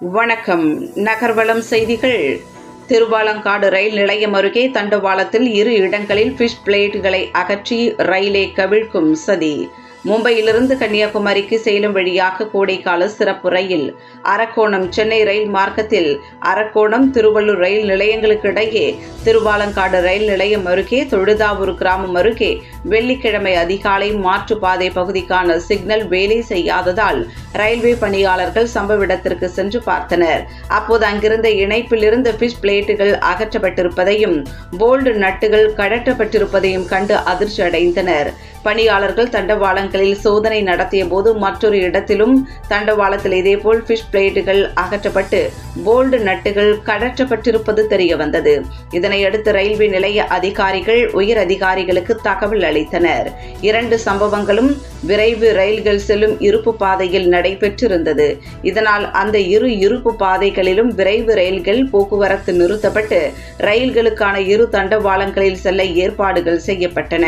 வணக்கம். நகர்வளம் செய்திகள். திருவாலங்காடு ரயில் நிலையம் அருகே தண்டவாளத்தில் இரு இடங்களில் ஃபிஷ் பிளேட்டுகளை அகற்றி ரயிலை கவிழ்க்கும் சதி. மும்பையிலிருந்து கன்னியாகுமரிக்கு சேலம் வழியாக கோடைக்கால சிறப்பு ரயில். அரக்கோணம் சென்னை ரயில் மார்க்கத்தில் அரக்கோணம் திருவள்ளூர் ரயில் நிலையங்களுக்கு இடையே திருவாலங்காடு ரயில் நிலையம் அருகே தொழுதாவூர் கிராமம் அருகே வெள்ளிக்கிழமை அதிகாலை மாற்றுப்பாதை பகுதிக்கான சிக்னல் வேலை செய்யாததால் ரயில்வே பணியாளர்கள் சம்பவ இடத்திற்கு சென்று பார்த்தனர். அப்போது அங்கிருந்த இணைப்பில் இருந்த ஃபிஷ் பிளேட்டுகள் அகற்றப்பட்டிருப்பதையும் போல்டு நட்டுகள் கழற்றப்பட்டிருப்பதையும் கண்டு அதிர்ச்சி அடைந்தனர். பணியாளர்கள் தண்டவாளங்களில் சோதனை நடத்திய போது மற்றொரு இடத்திலும் தண்டவாளத்தில் இதேபோல் ஃபிஷ் பிளேட்டுகள் அகற்றப்பட்டு போல்டு நட்டுகள் கடற்றப்பட்டிருப்பது தெரிய வந்தது இதனையடுத்து ரயில்வே நிலைய அதிகாரிகள் உயர் அதிகாரிகளுக்கு தகவல் அளித்தனர். இரண்டு சம்பவங்களும் விரைவு ரயில்கள் செல்லும் இருப்பு பாதையில் நடைபெற்றிருந்தது. இதனால் அந்த இரு இருப்பு பாதைகளிலும் விரைவு ரயில்கள் போக்குவரத்து நிறுத்தப்பட்டு ரயில்களுக்கான இரு தண்டவாளங்களில் செல்ல ஏற்பாடுகள் செய்யப்பட்டன.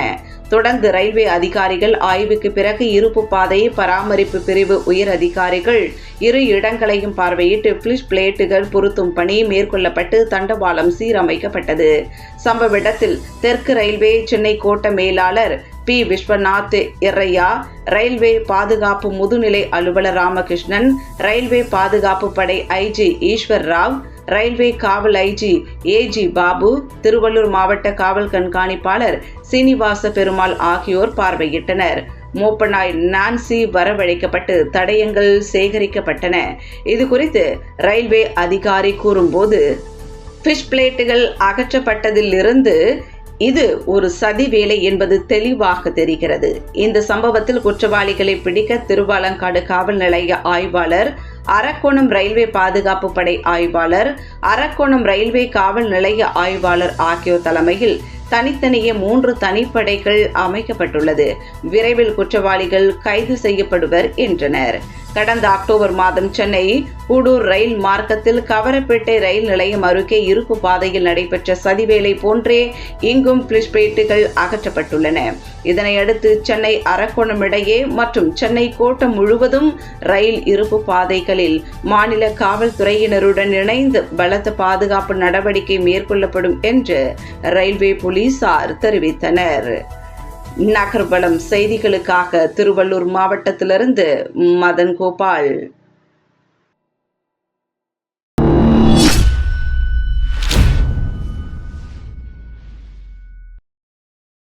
தொடர்ந்து ரயில்வே அதிகாரிகள் ஆய்வுக்கு பிறகு இருப்பு பாதை பராமரிப்பு பிரிவு உயர் அதிகாரிகள் இரு இடங்களையும் பார்வையிட்டு பிளிஷ் பிளேட்டுகள் பொருத்தும் பணி மேற்கொள்ளப்பட்டு தண்டவாளம் சீரமைக்கப்பட்டது. சம்பவ இடத்தில் தெற்கு ரயில்வே சென்னை கோட்ட மேலாளர் பி. விஸ்வநாத் எர்ரையா ரயில்வே பாதுகாப்பு முதுநிலை அலுவலர் ராமகிருஷ்ணன் ரயில்வே பாதுகாப்பு படை ஐஜி ஈஸ்வர் ராவ் ரயில்வே காவல் ஐஜி ஏஜி பாபு திருவள்ளூர் மாவட்ட காவல் கண்காணிப்பாளர் சீனிவாச பெருமாள் ஆகியோர் பார்வையிட்டனர். மோப்பனாய் நான்சி வரவழைக்கப்பட்டு தடயங்கள் சேகரிக்கப்பட்டன. இது குறித்து ரயில்வே அதிகாரி கூறும்போது ஃபிஷ் பிளேட்டுகள் அகற்றப்பட்டதிலிருந்து இது ஒரு சதி வேலை என்பது தெளிவாக தெரிகிறது. இந்த சம்பவத்தில் குற்றவாளிகளை பிடிக்க திருவாலங்காடு காவல் நிலைய ஆய்வாளர் அரக்கோணம் ரயில்வே பாதுகாப்பு படை ஆய்வாளர் அரக்கோணம் ரயில்வே காவல் நிலைய ஆய்வாளர் ஆகியோர் தலைமையில் தனித்தனியே மூன்று தனிப்படைகள் அமைக்கப்பட்டுள்ளது. விரைவில் குற்றவாளிகள் கைது செய்யப்படுவர் என்றனர். கடந்த அக்டோபர் மாதம் சென்னை கூடூர் ரயில் மார்க்கத்தில் கவரப்பேட்டை ரயில் நிலையம் அருகே இருப்பு பாதையில் நடைபெற்ற சதிவேலை போன்றே இங்கும் பிளிஷ்பேட்டுகள் அகற்றப்பட்டுள்ளன. இதனையடுத்து சென்னை அரக்கோணம் இடையே மற்றும் சென்னை கோட்டம் முழுவதும் ரயில் இருப்பு பாதைகளில் மாநில காவல்துறையினருடன் இணைந்து பலத்த பாதுகாப்பு நடவடிக்கை மேற்கொள்ளப்படும் என்று ரயில்வே போலீசார் தெரிவித்தனர். நகர்வளம் செய்திகளுக்காக திருவள்ளூர் மாவட்டத்திலிருந்து மதன் கோபால்.